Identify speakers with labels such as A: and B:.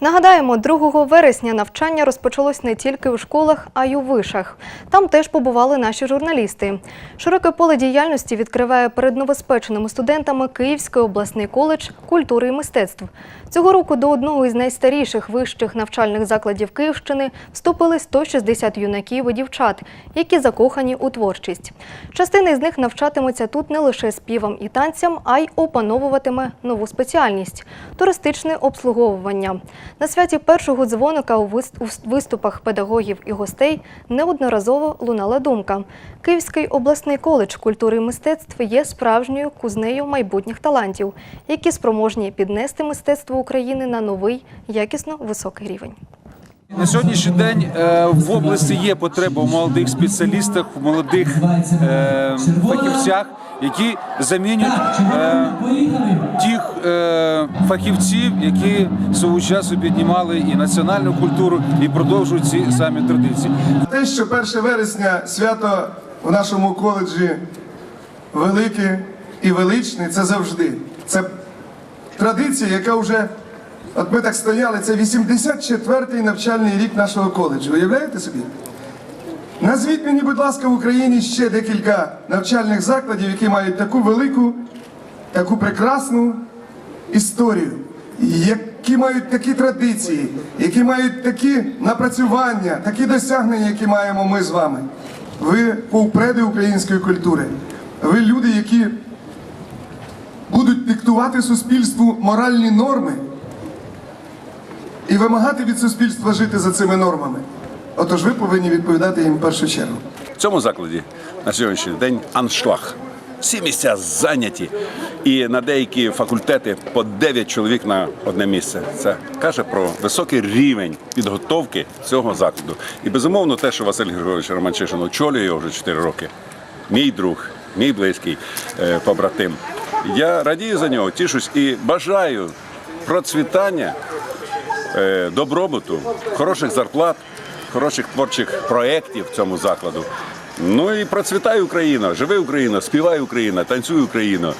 A: Нагадаємо, 2 вересня навчання розпочалось не тільки у школах, а й у вишах. Там теж побували наші журналісти. Широке поле діяльності відкриває перед новоспеченими студентами Київський обласний коледж культури і мистецтв. Цього року до одного із найстаріших вищих навчальних закладів Київщини вступили 160 юнаків і дівчат, які закохані у творчість. Частина із них навчатиметься тут не лише співам і танцям, а й опановуватиме нову спеціальність туристичне обслуговування. На святі першого дзвоника у виступах педагогів і гостей неодноразово лунала думка. Київський обласний коледж культури і мистецтв є справжньою кузнею майбутніх талантів, які спроможні піднести мистецтво України на новий, якісно високий рівень.
B: На сьогоднішній день е, в області є потреба в молодих спеціалістах, в молодих е, фахівцях, які замінять е, тих е, фахівців, які свого часу піднімали і національну культуру, і продовжують ці самі традиції.
C: Те, що 1 вересня свято в нашому коледжі велике і величне, це завжди. Це традиція, яка вже, от ми так стояли, це 84-й навчальний рік нашого коледжу. Уявляєте собі? Назвіть мені, будь ласка, в Україні ще декілька навчальних закладів, які мають таку велику, таку прекрасну історію, які мають такі традиції, які мають такі напрацювання, такі досягнення, які маємо ми з вами. Ви повпреди української культури. Ви люди, які будуть диктувати суспільству моральні норми і вимагати від суспільства жити за цими нормами. Отож ви повинні відповідати їм в першу чергу.
B: В цьому закладі на сьогоднішній день аншлаг. Всі місця зайняті, і на деякі факультети по 9 чоловік на одне місце. Це каже про високий рівень підготовки цього закладу. І безумовно, те, що Василь Григорович Романчишин очолює його вже 4 роки. Мій друг, мій близький е, побратим. Я радію за нього, тішусь і бажаю процвітання добробуту, хороших зарплат, хороших творчих проєктів в цьому закладу. Ну і процвітай Україна, живи Україна, співай Україна, танцюй Україна.